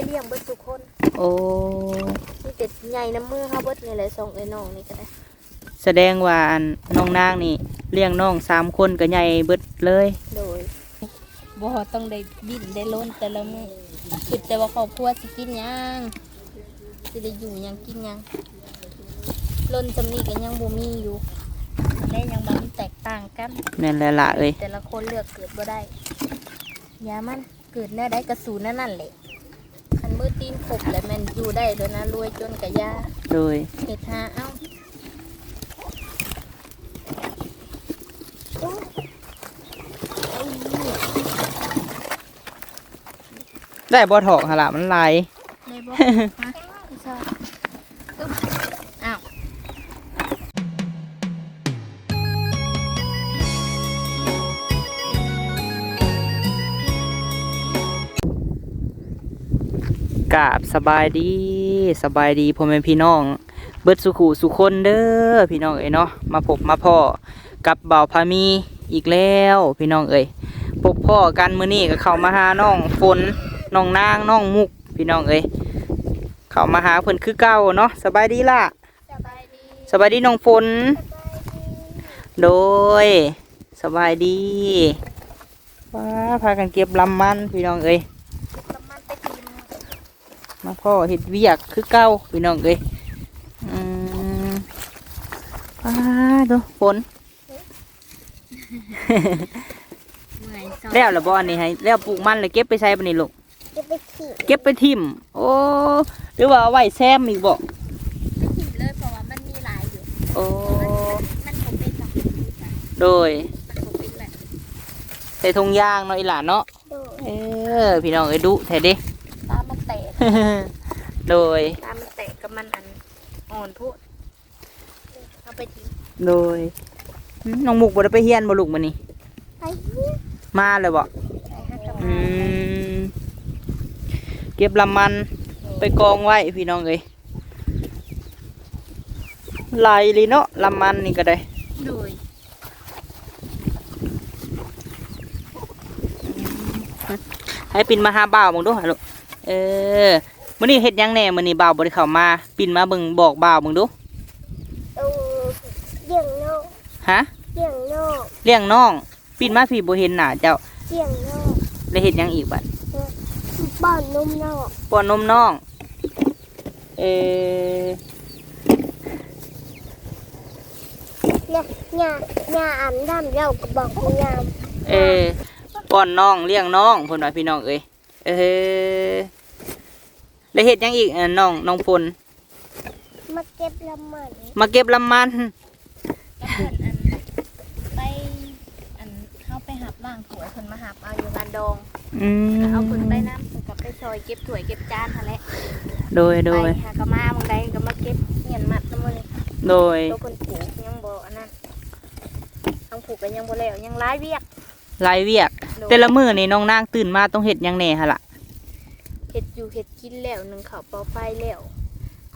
ได้เลี้ยงเบิดทุกคนโอ้มีแต่ใหญ่น้ำมือเฮาเบิดนี่แหละส่งไอ้น้องนี่ก็ได้แสดงว่าอันน้องนางนี่เลี้ยงน้องสามคนก็ใหญ่เบิดเลยโดยบ่ต้องได้ดิ้นได้ล้นแต่ละมื้อคิดแต่ว่าครอบครัวสิกินหยังสิได้อยู่หยังกินหยังล้นจำนี้ก็ยังบ่มีอยู่และยังบ่มีแตกต่างกัน แม่นแล้วล่ะเอ้ยแต่ละคนเลือกเกิดบ่ได้อยามันเกิดแน่ได้กระสูนนั่นนั่นแหละ คันมือตีนขบแล้วแมันอยู่ได้โดยนะรวยจนกะยาโดยเห็ดหาเอ้าโอ้ยไอ้นี่ได้บ่ถอกหนละมันหลาย ในบ่ ฮะไม่ชอบ กราบสบายดีสบายดีพ่อแม่พี่น้อง เบิดสุขุสุคนเด้อพี่น้องเอ้ยเนาะมาพบมาพ่อกับเบาวพามีอีกแล้วพี่น้องเอ้ยพบพ่อกันมื้อนี้ก็เข้ามาหาน้องฝนน้องนางน้องมุก พี่น้องเอ้ยเข้ามาหาเพิ่นคือเก่าเนาะสบายดีล่ะสบายดีสบายดีน้องฝนโดยสบายดีว้าพากันเก็บลำมันพี่น้องเอ้ยน้ำมันไปกิน มาพ่อเห็ดเวียกคือเก้าพี่น้องเอ้ยอืมว้าดูฝนเมื่อยซอยแล้วละบ่อันนี้ให้แล้วปลูกมันเลยเก็บไปใช้ปะนี่ลูกจะไปขี่เก็บไปทิ่มโอ้หรือว่าเอาไว้แซมอีกบ่ไปขี่เลยเพราะว่ามันมีหลายอยู่โอ้มันมันคงเป็นแบบมันโดยคงเป็นแบบใส่ทงยางเนาะอีหลานเนาะโดยเออพี่น้องเอ้ยดุแท้เด้ตามันแตก โดย ตามันแตกกับมันอันอ่อนพุเอาไปทิ้งโดยหึน้องมุกบ่ได้ไปเฮียนบ่ลูกมื้อนี้ ไปเนี่ยมาเลยบ่ไปหากระอืมามเก็บลำมันไปกองไว้พี่น้องเอ้ยไหลเลยเนาะลำมันนี่ก็ได้ โดยให้ปินมาหาบ่าวมึงดูหาลูกเออมื้อนี้เฮ็ดหยังแหน่มื้อนี้บ่าวบ่ได้เข้ามาปินมาเบิ่งบอกบ่าวมึงดูเออเลี้ยงนอกฮะเลี้ยงนอกเลี้ยงน้อง ปินมาพี่บ่เห็นหน้าเจ้าเลี้ยงนอกได้เฮ็ดหยังอีกบัดบ้านนุ่มนอกป้อนนมน้อง เออเนี่ยเนี่ยเนี่ยอาบน้ำเราก็บอกคุณยามเออป้อนน้องเลี้ยงน้องเพิ่นว่าพี่น้องเอ้ยเออ แล้วเฮ็ดหยังอีกเอ่อน้องน้องฝนมาเก็บละมันมาเก็บลำมันเพิ่นอันไปอันเข้าไปหับล่างถวยเพิ่นมาหับเอาอยู่บ้านดงอืมเอาเพิ่นไปน้ำเพิ่นกับไปซอยเก็บถ้วยเก็บจานหั่นแหละโดยโดไปยหากะมาบางใดก็มาเก็บเหียนมัดน้ำมันโดย ตัวเพิ่นปลูกยังบ่อันนั้นทางปลูกก็ยังบ่แล้วยังหลายเวียกรายเวียก โดยแต่ละมื้อนี่น้องนางตื่นมาต้องเฮ็ดหยังแหน่หั่นล่ะ เฮ็ดอยู่เฮ็ดกินแล้วหนึ่งข้าวเปล่าไฟแล้ว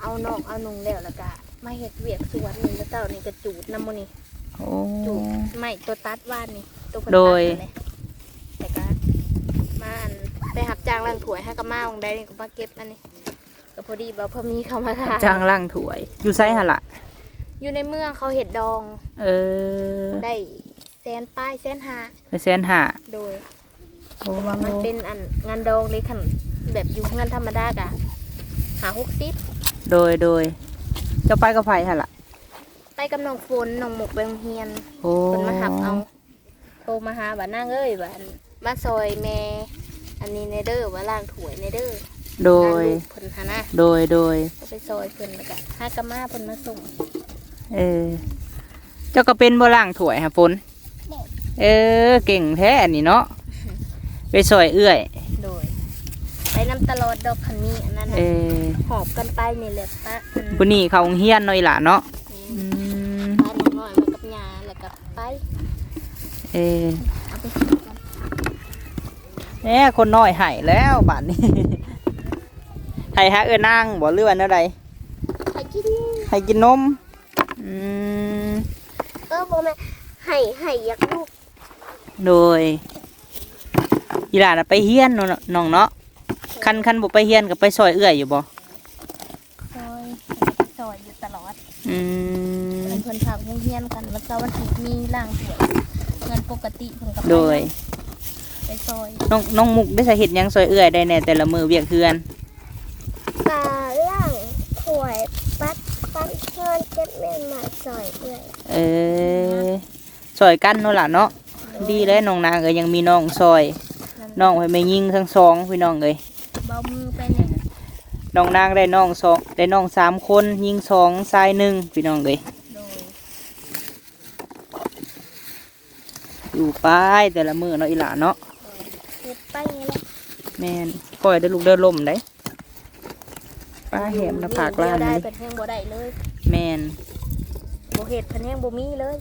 เอานอกเอานุงแล้วแล้วก็มาเฮ็ดเวียกสวนนี่แล้วเจ้านี่ก็จูดน้ำมันนี่โอ้ จูดไม่ตัวตัดว่านนี่ตัวเพิ่นโดตัดย นั่นแหละแต่ก็มาอันไปหับจ้างล้างถ้วยให้กับมาบางใดนี่ก็มาเก็บอันนี้ก็พอดีบ่าพอมีเข้ามาทานจ้างล่างถ้วย อยู่ไสหั่นล่ะอยู่ในเมืองเขาเฮ็ดดองเออได้แสนป้ายแสนหาไปแสนห้าโดย โอ้ว่ามันเป็นอันงานดองเลยคัน แบบอยู่เงินธรรมดากะหาหกสิบโดยโดยเจ้าไปกับไผหั่นล่ะ ไปกับน้องฝนน้องหมกไปโรงเรียนโอ้คนมาหับเอาโทรมาหาบ้านนางเอ้ยบ้านมาซอยแม่อันนี้ในเด้อว่าล่างถวยในเด้อโดยงานลูกเพิ่นหานะโดยโดย ก็ไปซอยเพิ่นแล้วก็หากะมาเพิ่นมาส่งเออ เจ้าก็เป็นบ่ล่างถ้วยฮะฝนเออ เก่งแท้นี่เนาะ ไปซอยเอื้อย โดย ไปน้ำตลอดดอกคันนี้อันนั้นเอน่ะอหอบกันไปนี่แหละปะอันผู้นี้เขาโรงเฮียนหน่อยล่ะเนาะอืมป้าน้องน้อยมากับยาแล้วก็ไปเออเอาไปกินกันแหมคนน้อยใหายแล้วบาดนี้ ให้ฮะเอ้นนางบ่เลื่อนอะไรไปกินให้กินนมอืมเออบ่แม่ให้ให้อยากลูกโดยอีหลานน่ะไปเฮียนเนาะน้องเนาะ คันคันบ่ไปเฮียนก็ไปซอยเอื้อยอยู่บ่ซอยซอยอยู่ตลอดอืมเพิ่นผักมุงเฮียนกันวันเสาร์วันอาทิตย์มีล่างสวยเงินปกติเพิ่นก็ไปโดยไปซอยน้องน้องมุกได้สาเหตุหยังซอยเอื้อยได้แน่แต่ละมือเวียกเฮือนปลาล่างถวยปัดปัดเชิญเก็บเม่นมาสอยเอื่อยเออซอยกันเนาะล่ะเนาะดีแล้วน้องนางเอ้ยยังมีน้องซอยน้องไว้ไม่ยิงทั้งสองพี่น้องเอ้ย เบามือไปเนี่ยน้องนางได้น้องสองได้น้องสามคนยิงสองชายหนึ่งพี่น้องเอ้ยโดยอยู่ไปแต่ละมือเนาะอีหล่าเนาะเก็บไปนี่แหละแม่นปล่อยได้ลูกเดินลมได้ป้าแหมนะผากลานได้นี่เป็นแห้งบ่ได้เลยแม่นบ่เห็ดเพิ่นแห้งบ่มีเลย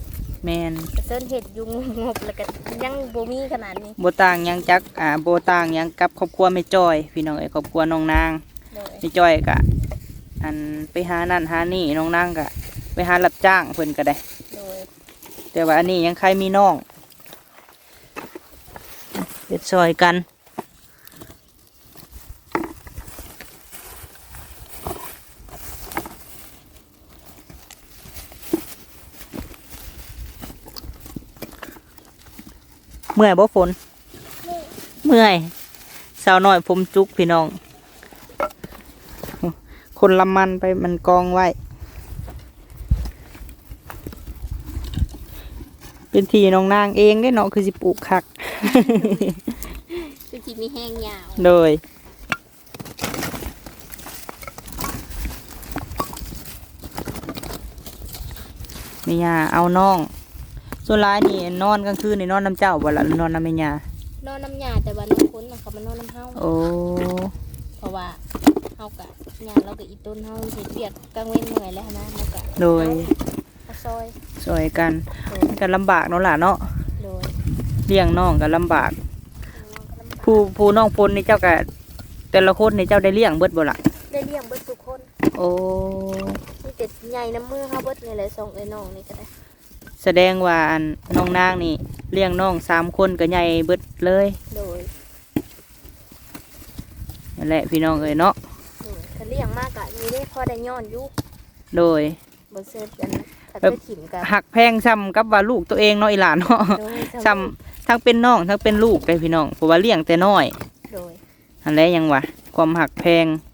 แม่นกระเซินเห็ดอยู่งบแล้วก็ยังบ่มีขนาดนี้โบต่างหยังจักอ่าโบต่างหยังกับครอบครัวไม่จอย พี่น้องเอ้ยครอบครัวน้องนางโดยไม่จอยกะอันไปหานั่นหานี่น้องนางกะ ไปหารับจ้างเพิ่นก็ได้โดยแต่ว่าอันนี้ยังใครมีน้องเด็ดซอยกัน เมื่อยบ่ฝน เมื่อยสาวน้อยผมจุกพี่น้อง คนละมันไปมันกองไว้ เป็นทีน้องนางเองได้เนาะคือสิปลูกคัก คือสิมีแห้งยาว โดยมียาเอาน้อง ส่วนร้ายนี่นอนกลางคืนนี่นอนน้ำเจ้าบ่ละหรือนอนน้ำแม่ยานอนน้ำยาแต่ว่าน้องคนน่ะเขามานอนน้ำเฮาโอ้เพราะว่าเฮากะยาเราก็อีต้นเฮาเฮ็ดเวียกกลางเว้นเมื่อยแล้วนะเราก็โดยเอาซอยสวยกันโดยมันก็ลำบากเนาะล่ะเนาะโดยเลี้ยงน้องก็ลำบาก ผู้ผู้น้องพลนี่เจ้าก็แต่ละคนนี่เจ้าได้เลี้ยงเบิดบ่ล่ะได้เลี้ยงเบิดทุกคน โอ้มีแต่ใหญ่น้ำมือเฮาเบิดนี่แหละส่งไอ้น้องนี่ก็ได้ แสดงว่าอันน้องนางนี่เลี้ยงน้องสามคนก็ใหญ่เบิดเลยโดยนั่นแหละพี่น้องเอ้ยเนาะโดยถ้าเลี้ยงมากกะมีได้พอได้ย้อนอยู่โดยบ่เสิร์ฟกันถ้าแบบไปถิ่มกันหักแพงซ้ำกับว่าลูกตัวเองเนาะอีหลานเนาะโดยซ้ำทั้งเป็นน้องทั้งเป็นลูกเลยพี่น้องเพราะว่าเลี้ยงแต่น้อยโดยอันแรกยังวะความหักแพงบา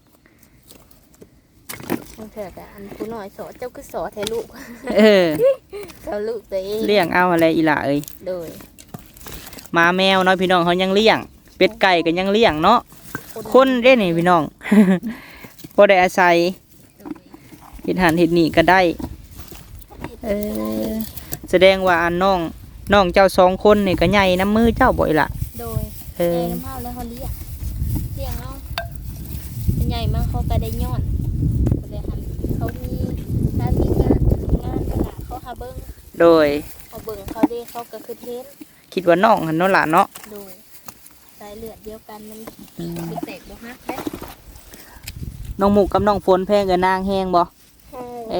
งเถิดอะอันผู้น้อยสอเจ้าคือสอแท้ลูกเออสอลูกตัวเองเลี้ยงเอาอะไรอีหล่าเอ้ยโดยหมาแมวเนาะพี่น้องเขายังเลี้ยง เป็ดไก่ก็ยังเลี้ยงเนาะคนเด้นี่พี่น้องพอได้อาศัยเห็ดหันเห็ดนี่ก็ได้เออแสดงว่าอันน้องน้องเจ้าสองคนนี่ก็ใหญ่น้ำมือเจ้าบ่อยละโดยเอเลี้อยงน้ำเฮาแล้วเขาเลี้ยงเลี้ยงเอาใหญ่มากเขาก็ได้ย้อนก็ เลยหันเขามีถ้ามีงานงานตลาดเขาหาเบิ้งโดย เขาเบิ้งเขาเด้เขาก็คือเทนคิดว่าน้องหันเนาะล่ะเนาะโดยสายเลือดเดียวกันมันอืมคือเตกบ่ฮักเด้น้องหมูกับน้องฝนแพงกับนางแห้งบ่ให้เอ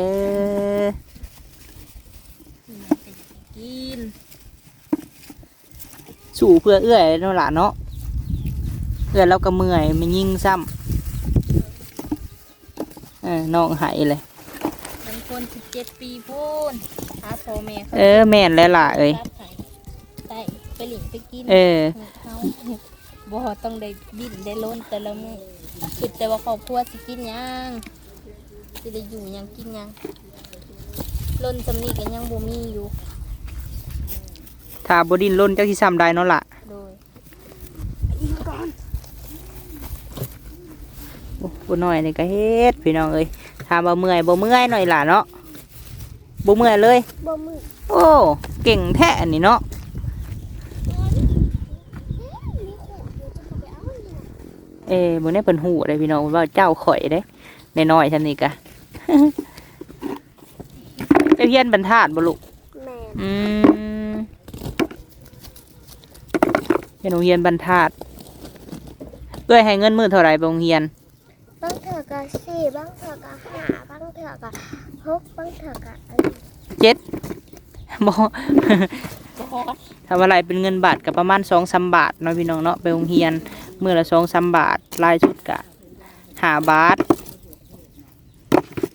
ออืมแต่อยากให้กินสู่เพื่อเอื้อยเนาะล่ะเนาะเอื้อยเราก็เมื่อยมันยิงซ้ำ เออน้องหายเลยบางคน17ปีพูนหาพ่อแม่เขาเออ แม่นแล้วล่ะเอ้ย รับให้ได้ไปหลิงไปกินเออ เขาบ่ต้องได้ดิ้นได้ล้นแต่ละมื้อคิดแต่ว่าครอบครัวสิกินหยังสิได้อยู่หยังกินหยังล้นสำนี้ก็ยังบ่มีอยู่ ถ้าบดินล้นเจ้าที่ซ้ำได้เนาะล่ะ โดยโอ้บ่น้อยนี่ก็เฮ็ดพี่น้องเอ้ยถ้าบ่เมื่อยบ่เมื่อยหน่อยล่ะเนาะบ่เมื่อยเลย บ่มือโอ้เก่งแท้อันนี้เนาะเอ้บ่ได้เพิ่นฮู้ได้พี่น้องว่าเจ้าข่อยเด้น้อยๆซั่นนี่กะไปเรียนบรรทัดบ่ลูกแม่นอืมเรียนโรงเรียนบรรทัดเอ้ยให้เงินมื้อเท่าไหร่ไปโรงเรียน บางเถื่อก็สี่บางเถื่อก็ห้าบางเถื่อก็หกบางเถื่อก็อันเจ็ดบ่บ่ถ้าว่าไรเป็นเงินบาทก็ประมาณ2-3บาทเนาะพี่น้องเนาะไปโรงเรียนมือละสองสามบาทลายชุดกะหาบาท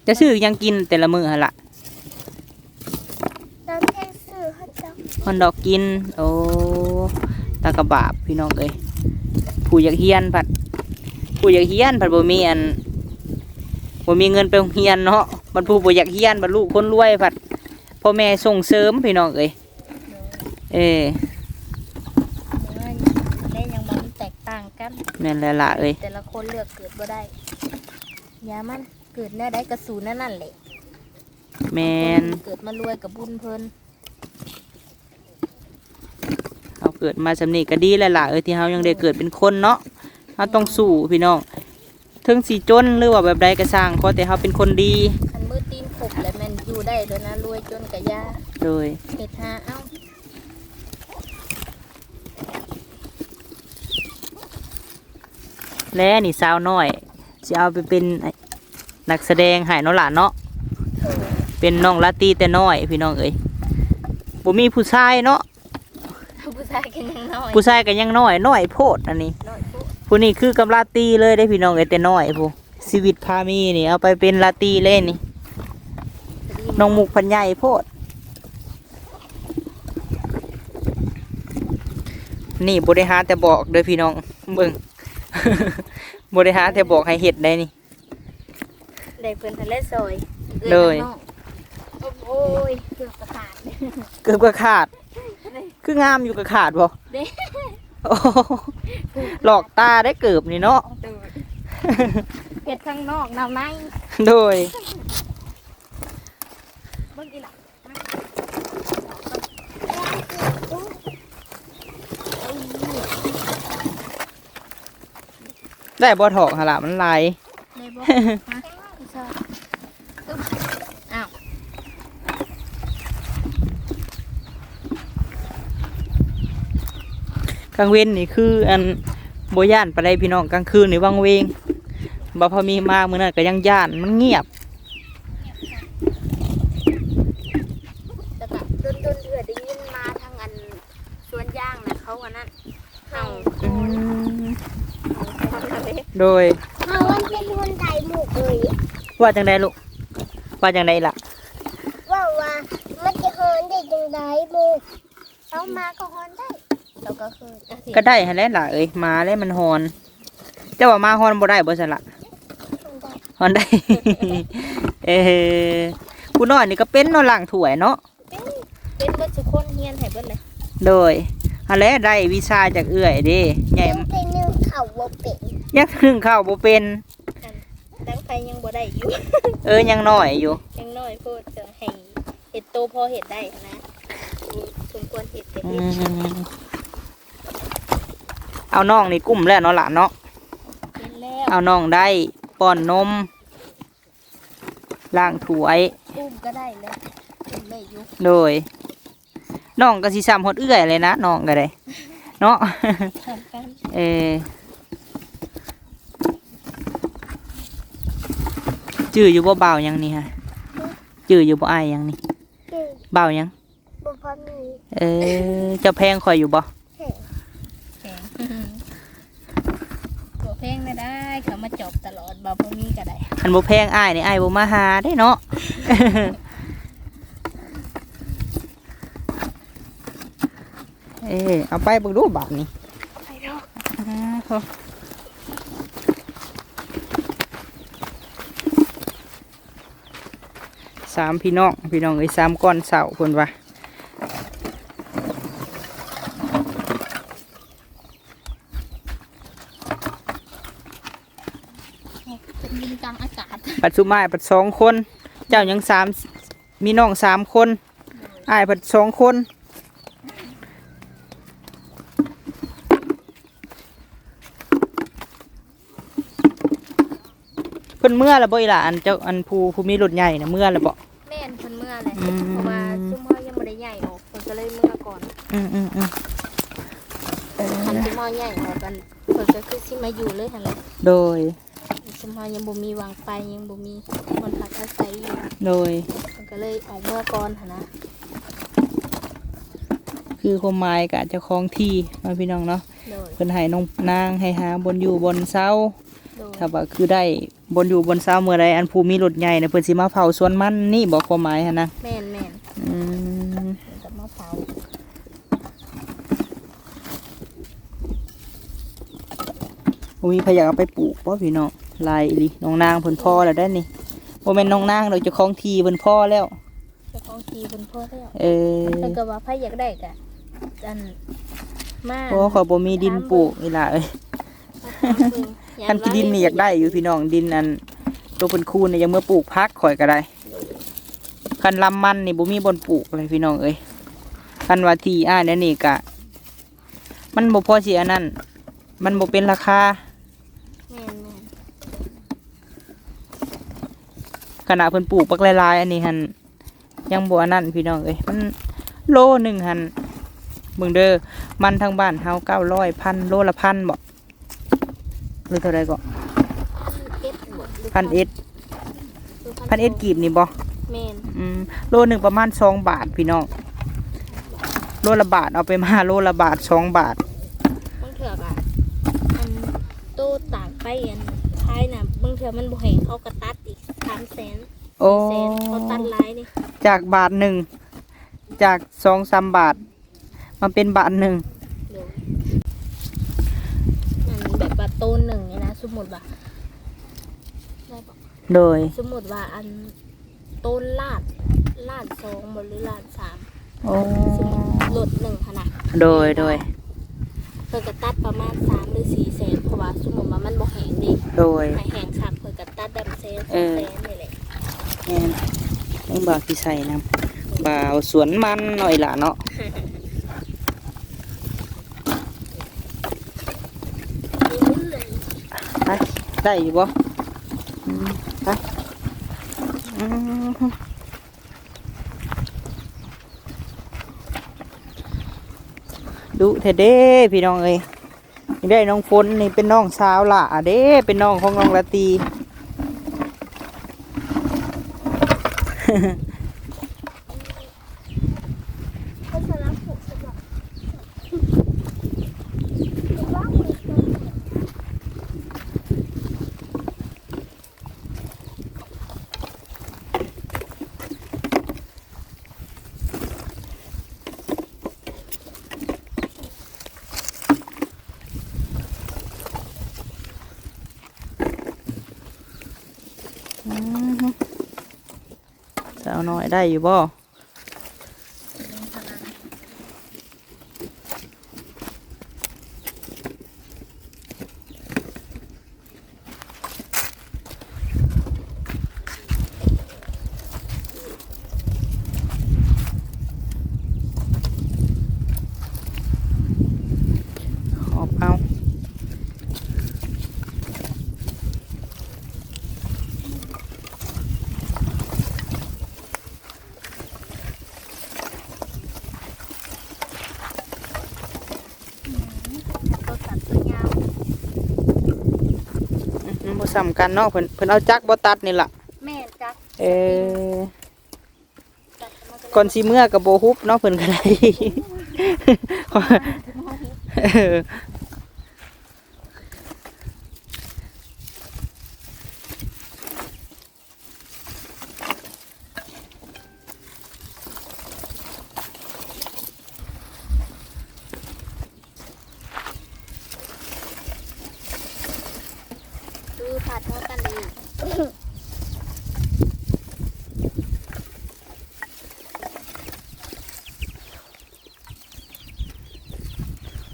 จะซื้อหยังกินแต่ละมือหั่นละน้ำแข็งซื้อเขาจะฮอนดอกกิน โอ้ตากระบาบพี่น้องเอ้ยผู้อยากเฮียนผัด ผู้อยากเฮียนผัดบ่มีอันบ่มีเงินไปโรงเรียนเนาะมันผู้บ่อยากเฮียนบัดลูกคนรวยผัดพ่อแม่ส่งเสริมพี่น้องเอ้ยเออได้ยังมันแตกต่างกันแม่นแล้วล่ะเอ้ยแต่ละคนเลือกเกิดบ่ได้อยามันเกิดแน่ได้กระสูนนั่นนั่นแหละแม่นเกิดมารวยกับบุญเพิ่นเอาเกิดมาสำนีก็ดีแล้วล่ะเอ้ยที่เฮายังได้เกิดเป็นคนเนาะ เฮาต้องสู้พี่น้องถึงสิจนหรือว่าแบบใดก็สร้างขอแต่เฮาเป็นคนดีคันมือตีนขบแล้วแมันอยู่ได้เลยนะรวยจนกะยาโดยเห็ดหาเอ้าและนี่สาวน้อยจะเอาไปเป็นนักแสดงใหายเนาะหล่ะเนาะเป็นน้องลาตรีแต่น้อยพี่น้องเอ้ยบ่มีผู้ชายเนาะผู้ชายกันยังน้อยผู้ชายก็ยังน้อยน้อยโพดอันนี้น้อย ผู้ผู้นี้คือกำลาตรีเลยได้พี่น้องเอ้ยแต่น้อยผู้ชีวิตพามีนี่เอาไปเป็นลาตรีเลยนี่น้องมุกพันใหญ่โพด นี่บริหารแต่บอกเด้อพี่น้องเบิ่งบริหารแต่บอกให้เห็ดได้นี่ได้เพิ่นทะเลซอยเลยน้องโอ้ยเกือบกระขาดเลยเกือบกระขาด คืองามอยู่กระขาดบ่เด้ โอ้หลอกตาได้เกือบนี่เนาะเห็ดข้างนอกนำในโดยเบิ่งอีหล่ะได้บ่ถอกหนละมันไหลายได้บ่ฮะพี่ชอบอึ๊บอ้าว กลางเว้นนี่คืออันบ่ย่านไปได้พี่น้องกลางคืนนี่วังเวงบ่พอมีมามื้อนั้นก็ยังย่านมันเงียบแต่ก็โดนโดนๆเถื่อได้ยินมาทางอันสวนย่างนะเขาอันนั้นเห่าอืมทางทะเลโดยเอาวันเป็นคนไทยหมูกเลยว่าจังไดลูกว่าจังไดล่ะว่าว่ามันจะฮอนได้จังไดหมูกเอามาก็ฮอนได้ เราก็คืออะสิก็ได้หั่นแหละล่ะเอ้ยมาแล้วมันฮอน เจ้าว่ามาฮอนบ่ได้บ่ซั่นล่ะฮอนได้ฮอนได้เออผู้น้อยนี่ก็เป็นเนาะล้างถ้วยเนาะ เป็นเบิดสุคนเฮียนให้เบิดเลยโดยอันแรกได้วิชาจากเอื้อยเด้ใหญ่ยังเป็นนึ่งเข่าบ่เป็นยังถึงข้าวบ่เป็นตั้งไฟยังบ่ได้อยู่ เออยังน้อยอยู่ ยังน้อยโพดจะให้เห็ดโตพอเห็ดได้นะสมควรเห็ดแต่อืเห็ดม เอาน้องนี่กุ้มแล้วเนาะหล่ะเนาะเป็นแล้วเอาน้องได้ป้อนนมล้างถ้วยอุ้มก็ได้แล้วอุ้มได้อยู่โดยน้องก็สิซ้ำฮอดเอื้อยเลยนะน้องก็ได้ เนาะทำกัน เออจื้ออยู่บ่เบาหยังนี่ฮะจื้ออยู่บ่อายหยังนี่คือเบาหยังบ่พอมี เออเจ้าแพงคอยอยู่บ่ แข็ง แข็งตัวเพล งไม่ได้เขามาจบตลอดบาพมีก็ได้คันบ่แพงอ้ายนี่อ้ายบ่มาหาได้เนาะ เออเอาไปเบิ่งดูบาทนี่ไปเนาะอ่าพอสามพี่น้องพี่น้องเอ้ยสามก้อนเสาเพิ่นว่า เป็นยินกลางอากาศ ปัดสุมาปัดสองคน เจ้ายังสามมีน้องสามคนอ้ายปัดสองคนเพิ่นเมื่อและบ่อีหล่ะอันเจ้าอันผู้ผู้มีรถใหญ่นะเมื่อและบ่แม่นเพิ่นเมื่อแหละอืมเพราะว่าซุ่มเฮายังบ่ได้ใหญ่ออกเพิ่นก็เลยเมื่อก่อนอืมอืมอืมคันซุ่มเฮาใหญ่ออกกันเพิ่นก็คือสิมาอยู่เลยหั่นแหละโดยซุ่ มเฮายังบ่มีวางไปยังบ่มีคนพักอาศัยอยู่โดยเพิ่นก็เลยออกเมื่อก่อนหั่นนะคืคือความหมายกะเจ้าของที่มาพี่น้องเนาะโดยเพิ่นให้น้องนางให้หาบนอยู่บนเสาโดยถ้าว่าคือได้บนอยู่บนเสาเมื่อใดอันผู้มีรถใหญ่เนี่ยเพิ่นสิมาเผาสวนมันนี่บอกความหมายหั่นนะแม่นแม่นอืมเดี๋ยวกับมะพร้าวบ่มีพยากเอาไปปลูกบ่พี่น้อง ลายอีหลีน้องนางเพิ่นพ่อแล้วได้นี่บ่แม่นน้องนางดอกเจ้าของที่เพิ่นพ่อแล้วเจ้าของทีเป็นพ่อแล้วเออถ้าเกิดว่าไผอยากได้ก็อันมาเพราะว่าเขาบ่มีดินปลูกอีหล่ะเอ้ยคันที่ดินนี่อยากได้อยู่พี่น้องดินอันตัวเป็นคูนนี่ยังเมื่อปลูกพักข่อยก็ได้คันลำมันนี่บ่มีบนปลูกเลยพี่น้องเอ้ยคันว่าที่อ่าเนี่ยนี่กะ มันบ่พอสิอันนั้นมันบ่เป็นราคา แม่นแม่น ขณะเพิ่นปลูกปักหลายๆอันนี้หันยังบ่อันนั้นพี่น้องเอ้ยมันโลหนึ่งหันเบิ่งเด้อมันทางบ้านเฮาเก้าร้อยพันโลละพันบ่หรือเท่าไรก็เอ็ดบดหรือพันเอ็ดหรือพันเอ็ดกีบนี่บ่แม่นอืมโลหนึ่งประมาณสองบาทพี่น้องโลละบาทเอาไปมาโลละบาทสองบาทบางเถื่ออะอันโตตากไปอันท้ายน่ะบางเถื่อมันบ่แห้งเขาก็ตัดอีก สามแสนโอ้แสนเขาตัดหลายนี่จากบาทหนึ่ง จากสองสามบาทมาเป็นบาทหนึ่งเดี๋ยวอันแบบว่าโตหนึ่งนี่นะสมมุติว่าได้ปะโดย สมมุติว่าอันโตนลาดลาดสองบ่หรือลาดสามโอ้ สมมุติลดหนึ่งขนาด โดยโดยเพิ่นก็ตัดประมาณสามหรือสี่แสนเพราะว่าสมมุติว่ามันบ่แห้งดีโดยให้แห้งคักเพิ่นก็ตัดดำแสนสเอองอแสนนี่แหละแม่นต้องบาวที่ใส่นะบ่าวสวนมันหน่อยล่ะเนาะไปได้อยู่บ่อืมไปอืม ดูเถอะเด้พี่น้องเอ้ยนี่ได้น้องฝนนี่เป็นน้องสาวล่ะเด้เป็นน้องของน้องละตี เขาจะรับผูกสำหรับว่ามีคน อืมสาวน้อย ได้อยู่บ่ ขอบเอา ก็ตัดตัวยาว อืมบ่ ซ้ำกันเนาะเพิ่นเพิ่นเอาจักบ่ตัดนี่ล่ะแม่นจักเออจักมันก็เลยก่อนสิเมื่อกับโบฮุบเนาะเพิ่นก็ได้ เออคือผัดเท่ากันเลย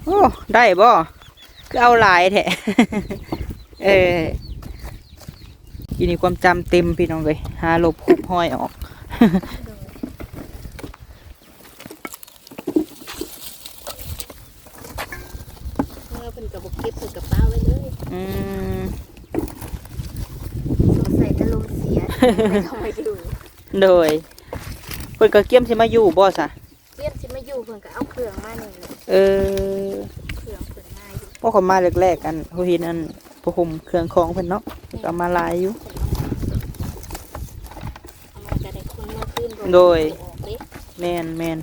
โอ้ ได้บ่คือเอาหลายแท้เออทีนี้ความจำเต็มพี่น้องเลยหาลบคุบห้อยออกเมื่อเพิ่นก็บ่เก็บใส่กระเป๋าไว้เลยอืมใส่อารมณ์เสียไม่ต้องมาอยู่โดยเพิ่นก็เกี่ยมสิมาอยู่บ่ซะเรียนสิมาอยู่เพิ่นก็เอาเครื่องมานี่เลยเออ พวกเขามาแรกๆกันเขาเห็นอันผู้ห่มเครื่องของเพิ่นเนาะก็มาลายอยู่ โดย แมนแมน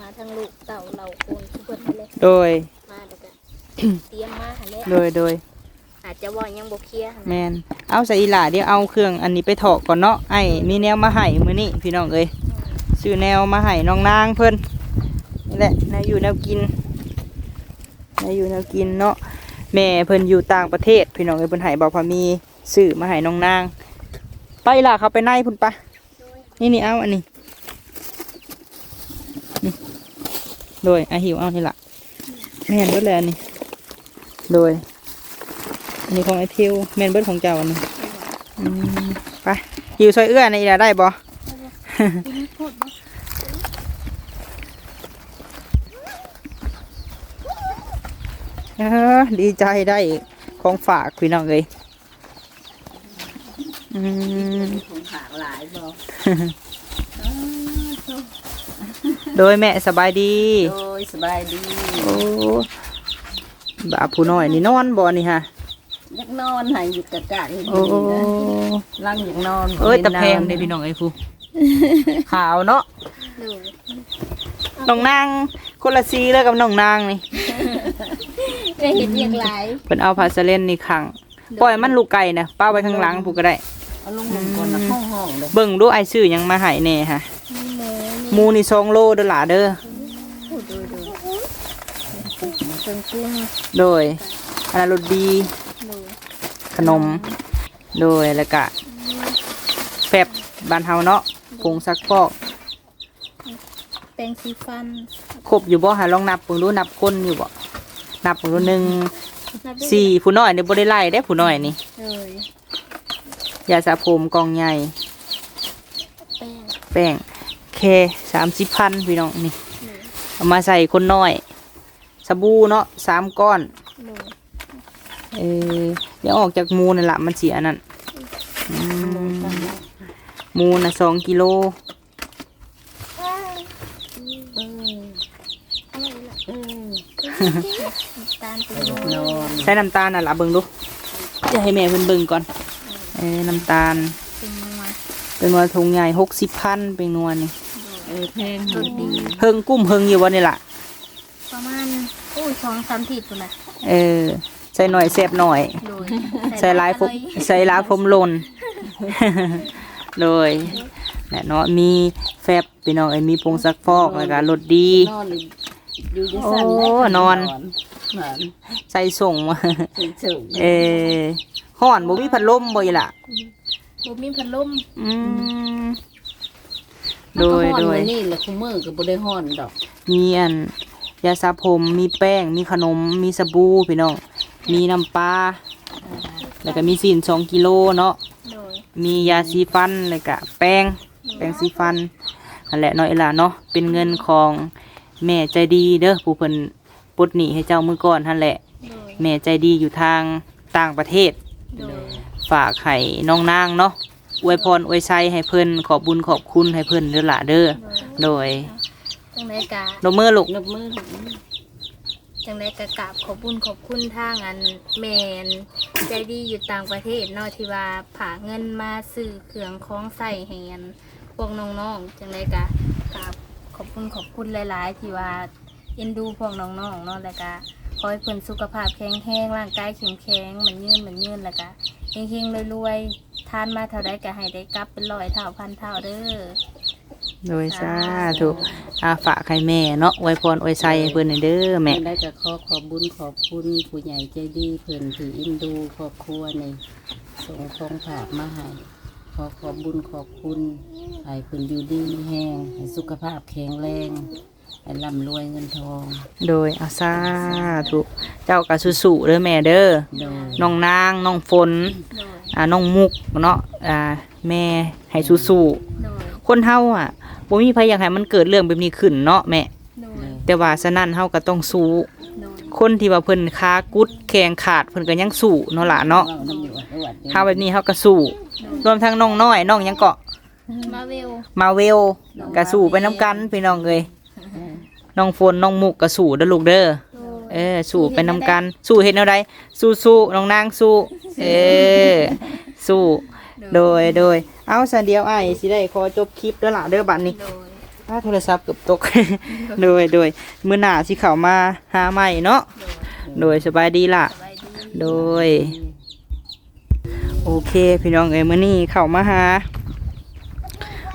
มาทางลูกเต่าเหล่าคนทุกคนเลย โดย โดยโดยอาจจะว่ายังบ่เคลียร์หั่นแมนะนเอาใส่อีหล่าเดี๋ยวเอาเครื่องอันนี้ไปถอกก่อนเนาะไอ้มีแนวมาให้มื้อนี้พี่น้องเอ้ยซื้อแนวมาให้น้องนางเพิ่นนี่แหละแนวอยู่แนวกินแนวอยู่แนวกินเนาะแม่เพิ่นอยู่ต่างประเทศ พี่น้องเอ้ยเพิ่นให้บอกพามีซื้อมาให้น้องนาง ไปล่ะเขาไปในพุ่นปะนี่นี่เอาอันนี้นี่โดยอาหิวเอานี่ล่ะแม่นเบิดเลยอันนี้ โดยอันนี้ของไอทิวแมนเบิร์ดของเจ้าอันนี้อืมไปหิวซอยเอื้อในอีหลาได้บ่เออดีใจได้ของฝากพี่น้องเลยอืมของฝากหลายบ่โดยแม่สบายดีโอ้ยสบายดี โอ้ บาผู้น้อยนี่นอนบ่นี่ฮะยักนอนใหายอยู่กะกะเห็นโอ้ดีนะร่างอยากนอนเอ้ยตะแพงเด้พี่น้องไอ้ผู้ขาวเนาะโดยน้องนางคนละสีเลยกับน้องนางนี่ได้เห็นอย่างหลายเพิ่นเอาพาสเลนนี่ขังปล่อยมันลูกไก่นะป้าไว้ข้างหลังผู้ก็ได้เอาลงมือก่อนนะห้องห้องเลยเบิ่งดูไอ้ซื้อหยังมาให้แน่ฮะมีหมูหมูนี่สองโลเด้อหล่ะเด้อ มีโดยโดยเค รื่องปรุงโดยอันนั้นรสดี โดยขนม โดยแล้วก็แฟบบ้านเฮาเนาะผงซักฟอกแปรงสีฟันครบอยู่บ่หาลองนับเบิ่งดูนับคนอยู่บ่นับเบิ่งดูหนึ่งนับได้สี่ผู้น้อยนี่บ่ได้ไล่ได้ผู้น้อยนี่เลยยาสระผมกล่องใหญ่แป้งแป้งแค่สามสิบพันพี่น้องนี่เลยเอามาใส่คนน้อย สบู่เนาะสามก้อนเลยเออเดี๋ยวออกจากหมูนั่นละมันเสียนั่นอืมหมูน่ะสองกิโลเออเอาไว้ละเออตาลเป็นอยากโมนอนใช้น้ำตาลน่ะละเบิ่งดูจะให้แม่เพิ่นเบิ่งก่อนเออน้ำตาล เป็นนัวเป็นนัวทงใหญ่หกสิบพันเป็นนัวนี่เออแพงรสดีเฮิงกุ้มเฮิงอยู่วันนี่ล่ะประมาณอุ้ย สองสามถิดปุ่นน่ะเออ ใส่หน่อยแซ่บหน่อย โดยใส่ลายผมใส่ลายผมหลนโดยแหละเนาะมีแฟบพี่น้องไอ้ยมีผงซักฟอกแล้วก็รสดี นอนอยู่ยังสั่นโอ้ได้นอน นอนใส่ส่งมาถึงเออห่อนบ่มีพัดลมบ่อีล่ะ บุมีพัดลมอืมโดโดยยโดโดยยนี่แหละคุมือก็บ่ได้ฮ้อนดอกมีอัน ยาสระผมมีแป้ง มีขนม มีสบู่พี่น้อง มีน้ำปลา แล้วก็มีสินสองกิโลเนาะ โดยมียาสีฟันแล้วก็แป้ง แป้งสีฟันนั่นแหละเนาะอีหล่ะเนาะ เป็นเงินของแม่ใจดีเด้อผู้เพิ่นปลดหนี้ให้เจ้ามือก่อนนั่นแหละ โดยแม่ใจดีอยู่ทางต่างประเทศ โดยฝากให้น้องนางเนาะอวยพรอวยชัยให้เพิ่นขอบบุญขอบคุณให้เพิ่นเด้อล่ะเด้อ โดย จังไดกะนมมือลูกนบมือลูกจังไดกะกราบขอบบุญขอบคุณทางอันแมนใจดีอยู่ต่างประเทศเนาะที่ว่าผากเงินมาซื้อเครื่องของใส่ให้อันพวกน้องๆจังไดกะกราบขอบคุณขอบคุณหลายๆ ที่ว่าเอ็นดูพวกน้องๆเนาะแล้วก็ขอให้เพิ่นสุขภาพแข็งแรงร่างกายแข็งแรงเหมือนยืนเหมือนยืนแล้วก็เฮงๆรวยๆทานมาเท่าใดก็ให้ได้กลับเป็นร้อยเท่าพันเท่าเด้อ โดยสาธุอาฝากให้แม่เนาะอวยพรอวยชัยให้เพิ่นให้เด้อแม่ ได้ก็ขอขอบบุญขอบคุณผู้ใหญ่ใจดีเพิ่นที่อินดูครอบครัวในส่งของฝากมาให้ขอขอบบุญขอบคุณให้เพิ่นอยู่ดีมีแห้งให้สุขภาพแข็งแรงให้ร่ำรวยเงินทองโดยอาสาธุเจ้าก็สู้ๆเด้อแม่เด้อโดยน้องนางน้องฝนโดยอ่าน้องมุกเนาะอ่าแม่ให้สู้โดยๆคนเฮาอะ บ่มีใครอยากให้มันเกิดเรื่องแบบนี้ขึ้นเนาะแม่โดยแต่ว่าฉะนั้นเฮาก็ต้องสู้โดยคนที่ว่าเพิ่นคากุดแขงขาดเพิ่นก็ยังสู้เนาะล่ะเนาะว้น้ำอยู่อวดเฮาแบบนี้เฮาก็สู้รวมทั้งน้องน้อยน้องหยังเกาะมาเวลมาเวลก็สู้ไปน้ำกันพี่น้องเอ้ยน้องฝนน้องมุกก็สู้เด้อลูกเด้อเออสู้ไปนำกัน สู้เห็นเอาไดสู้สู้น้องนางสู้ เออสู้ โดยโดย เอาซะเดียวไอ้ายสิได้ขอจบคลิปเด้อล่ะเด้อบัดนี้ โดยอ้าโทรศัพท์เกือบตก โดยโดยมื้อหน้าสิเข้ามาหาใหม่เนาะโดยสบายดีล่ะ สบายดีโดย โอเค พี่น้องเอ้ยมื้อนี้เข้ามาหา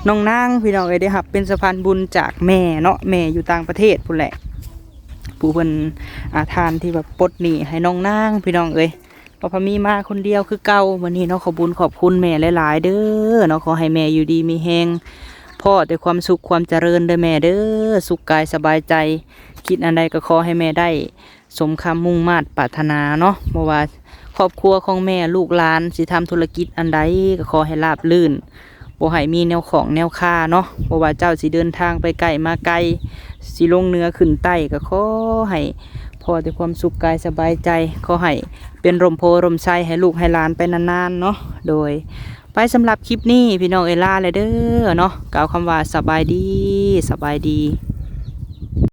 น้องนางพี่น้องเอ้ยได้รับเป็นสะพานบุญจากแม่เนาะแม่อยู่ต่างประเทศพุ่นแหละผู้เพิ่นอาทานที่แบบปลดหนี้ให้น้องนางพี่น้องเอ้ย พอพมีมาคนเดียวคือเก่าวันนี้เนาะขอบุญขอบคุณแม่หลายๆเด้อเนาะขอให้แม่อยู่ดีมีแฮงพ่อแต่ความสุขความเจริญเด้อแม่เด้อสุขกายสบายใจ คิดอันใดก็ขอให้แม่ได้ สมคำมุ่งมาตรปรารถนาเนาะบ่ว่าครอบครัวของแม่ลูกหลานสิทำธุรกิจอันใดก็ขอให้ราบรื่นบ่ให้มีแนวของแนวค่าเนาะบ่ว่าเจ้าสิเดินทางไปไกลมาไกลสิลงเนื้อขึ้นใต้ก็ขอให้ พอแต่ความสุขกายสบายใจขอให้เป็นร่มโพร่มไทรให้ลูกให้หลานไปนานๆเนาะโดยไปสำหรับคลิปนี้พี่น้องเอล่าเลยเด้อเนาะกล่าวคำว่าสบายดีสบายดี